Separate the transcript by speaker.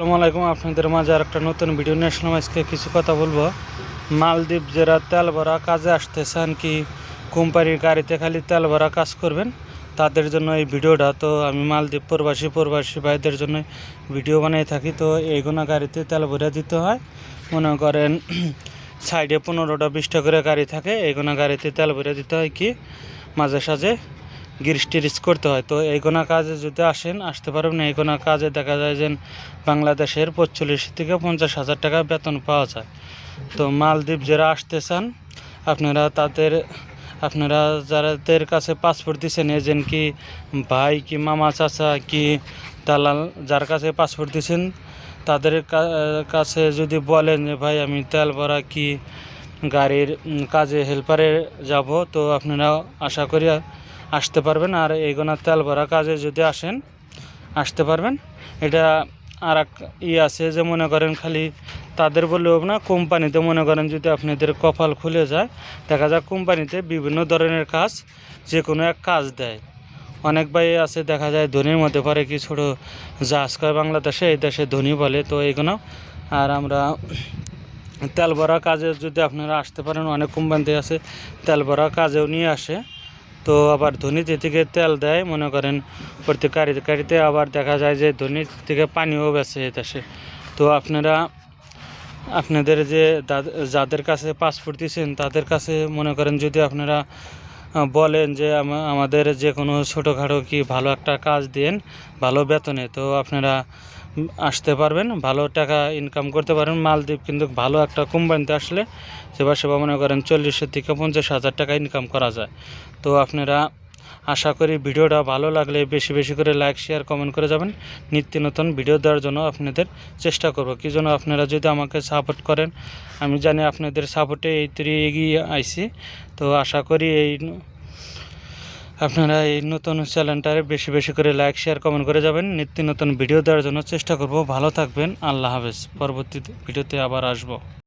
Speaker 1: আসসালামু আলাইকুম, আপনাদের মাঝে আর একটা নতুন ভিডিও নিয়ে আসলাম। আজকে কিছু কথা বলব। মালদ্বীপ যারা তেল ভরা কাজে আসতে চান কি কোম্পানির গাড়িতে খালি তেল ভরা কাজ করবেন? তাদের জন্য এই ভিডিওটা। তো আমি মালদ্বীপ প্রবাসী প্রবাসী ভাইদের জন্য ভিডিও বানিয়ে থাকি। তো এইগুলো গাড়িতে তেল ভরে দিতে হয়। মনে করেন সাইডে পনেরোটা, বিশটা করে গাড়ি থাকে। এইগুলো গাড়িতে তেল ভরে দিতে হয় কি? মাঝে সাঝে গিরিস টিরিস করতে হয়। তো এই কোনো কাজে যদি আসেন, আসতে পারবেন এই কোনো কাজে দেখা যায় যে বাংলাদেশের পঁয়তাল্লিশ থেকে পঞ্চাশ হাজার টাকা বেতন পাওয়া যায়। তো মালদ্বীপ যারা আসতে চান, আপনারা তাদের, আপনারা যাদের কাছে পাসপোর্ট দিচ্ছেন এজেন্ট কি ভাই কি মামা চাচা কি দালাল, যার কাছে পাসপোর্ট দিচ্ছেন তাদের কাছে যদি বলেন যে ভাই আমি তেল ভরা কি গাড়ির কাজে হেল্পারে যাব, তো আপনারা আশা করি আসতে পারবেন আর এইগুলো তেল ভরা কাজে যদি আসেন, আসতে পারবেন। এটা আর এক ই আছে যে মনে করেন খালি তাদের বললেও না, কোম্পানিতে মনে করেন যদি আপনাদের কপাল খুলে যায়, দেখা যায় কোম্পানিতে বিভিন্ন ধরনের কাজ যে কোনো এক কাজ দেয়। অনেক ভাই আছে, দেখা যায় ধনির মধ্যে পরে কি ছোটো জাহাজ কয় বাংলাদেশে, এই দেশে ধনী বলে, তো এইগুলো আর আমরা তেল ভরা কাজে যদি আপনারা আসতে পারেন, অনেক কোম্পানিতে আছে, তেল ভরা কাজেও নিয়ে আসে। তো আবার ধনীতে থেকে তেল দেয়, মনে করেন প্রত্যেক গাড়িতে গাড়িতে আবার দেখা যায় যে ধনী থেকে পানিও বেছে এই দেশে। তো আপনারা, আপনাদের যে যাদের কাছে পাসপোর্ট দিয়েছেন, তাদের কাছে মনে করেন যদি আপনারা বলেন যে আমা- আমাদের যে কোনো ছোটোখাটো কি ভালো একটা কাজ দেন, ভালো বেতনে, তো আপনারা আসতে পারবেন, ভালো টাকা ইনকাম করতে পারেন মালদ্বীপ কিন্তু ভালো একটা কোম্পানিতে আসলে সেবা সেবা মনে করেন চল্লিশের থেকে পঞ্চাশ হাজার টাকা ইনকাম করা যায়। তো আপনারা আশা করি ভিডিওটা ভালো লাগলে বেশি বেশি করে লাইক শেয়ার কমেন্ট করে যাবেন। নিত্য নতুন ভিডিও দেওয়ার জন্য আপনাদের চেষ্টা করব। কি জন্য আপনারা যদি আমাকে সাপোর্ট করেন, আমি জানি আপনাদের সাপোর্টে এই তৈরি এগিয়ে আইছি। তো আশা করি এই আপনারা এই নতুন চ্যানেলটারে বেশি বেশি করে লাইক শেয়ার কমেন্ট করে যাবেন। নিত্য নতুন ভিডিও দেওয়ার জন্য চেষ্টা করব। ভালো থাকবেন। আল্লাহ হাফেজ। পরবর্তী ভিডিওতে আবার আসব।